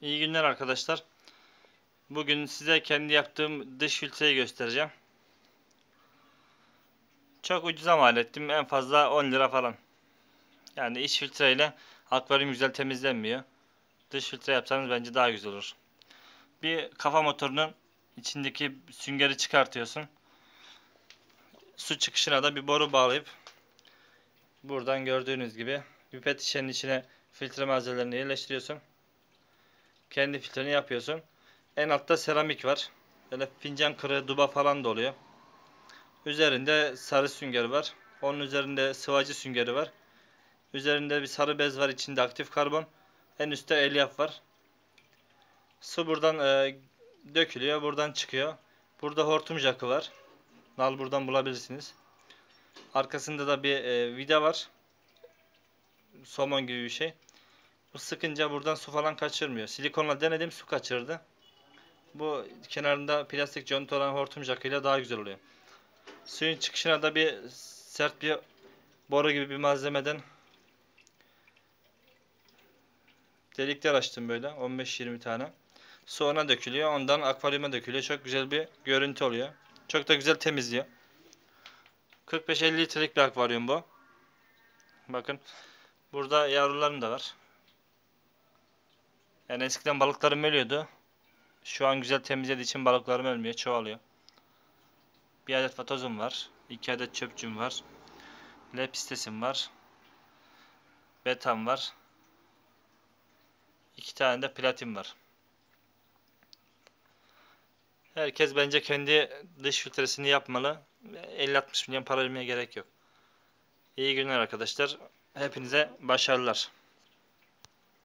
İyi günler arkadaşlar. Bugün size kendi yaptığım dış filtreyi göstereceğim. Çok ucuza mal ettim. En fazla 10 lira falan. Yani iç filtreyle akvaryum güzel temizlenmiyor. Dış filtre yapsanız bence daha güzel olur. Bir kafa motorunun içindeki süngeri çıkartıyorsun. Su çıkışına da bir boru bağlayıp buradan gördüğünüz gibi bir pet şişenin içine filtre malzemelerini yerleştiriyorsun. Kendi filtreni yapıyorsun. En altta seramik var. Böyle fincan kırığı, duba falan da oluyor. Üzerinde sarı sünger var. Onun üzerinde sıvacı süngeri var. Üzerinde bir sarı bez var. içinde aktif karbon. En üstte elyaf var. Su buradan e, dökülüyor. Buradan çıkıyor. Burada hortum jakı var. Nal buradan bulabilirsiniz. Arkasında da bir e, vida var. Somon gibi bir şey. Bu sıkınca buradan su falan kaçırmıyor. Silikonla denedim su kaçırdı. Bu kenarında plastik conta olan hortum jakıyla daha güzel oluyor. Suyun çıkışına da bir sert bir boru gibi bir malzemeden delikler açtım böyle 15-20 tane. Su ona dökülüyor. Ondan akvaryuma dökülüyor. Çok güzel bir görüntü oluyor. Çok da güzel temizliyor. 45-50 litrelik bir akvaryum bu. Bakın. Burada yavrularım da var. Yani eskiden balıklarım ölüyordu. Şu an güzel temizlediği için balıklarım ölmüyor. Çoğalıyor. Bir adet vatozum var. iki adet çöpçüm var. Lepistesim var. Betam var. iki tane de platin var. Herkes bence kendi dış filtresini yapmalı. 50-60 milyon para vermeye gerek yok. İyi günler arkadaşlar. Hepinize başarılar.